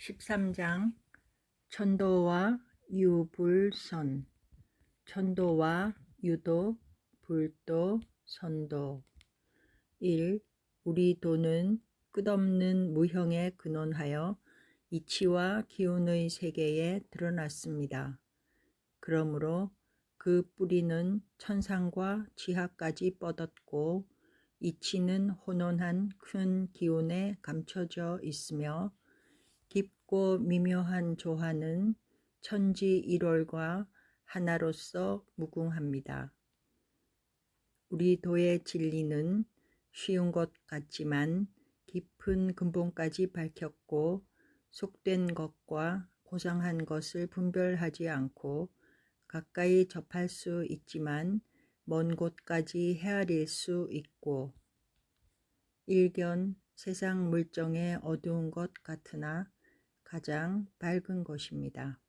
13장 천도와 유불선 천도와 유도 불도 선도 1. 우리 도는 끝없는 무형에 근원하여 이치와 기운의 세계에 드러났습니다. 그러므로 그 뿌리는 천상과 지하까지 뻗었고 이치는 혼돈한 큰 기운에 감춰져 있으며 깊고 미묘한 조화는 천지 일월과 하나로서 무궁합니다. 우리 도의 진리는 쉬운 것 같지만 깊은 근본까지 밝혔고 속된 것과 고상한 것을 분별하지 않고 가까이 접할 수 있지만 먼 곳까지 헤아릴 수 있고 일견 세상 물정에 어두운 것 같으나 가장 밝은 것입니다.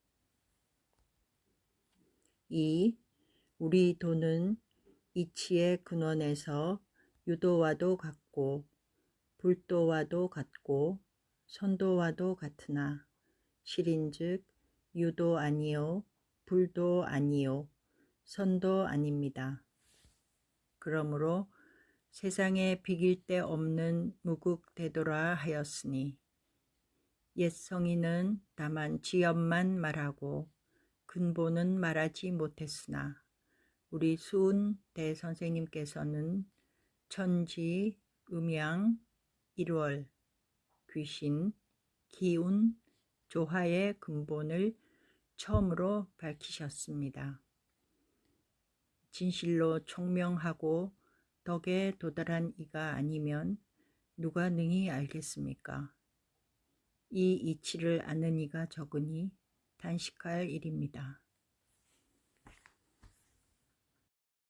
2. 우리 도는 이치의 근원에서 유도와도 같고 불도와도 같고 선도와도 같으나 실인즉 유도 아니요 불도 아니요 선도 아닙니다. 그러므로 세상에 비길 데 없는 무국대도라 하였으니 옛 성인은 다만 지엄만 말하고 근본은 말하지 못했으나 우리 수은 대선생님께서는 천지, 음양, 일월, 귀신, 기운, 조화의 근본을 처음으로 밝히셨습니다. 진실로 총명하고 덕에 도달한 이가 아니면 누가 능히 알겠습니까? 이 이치를 아는 이가 적으니 단식할 일입니다.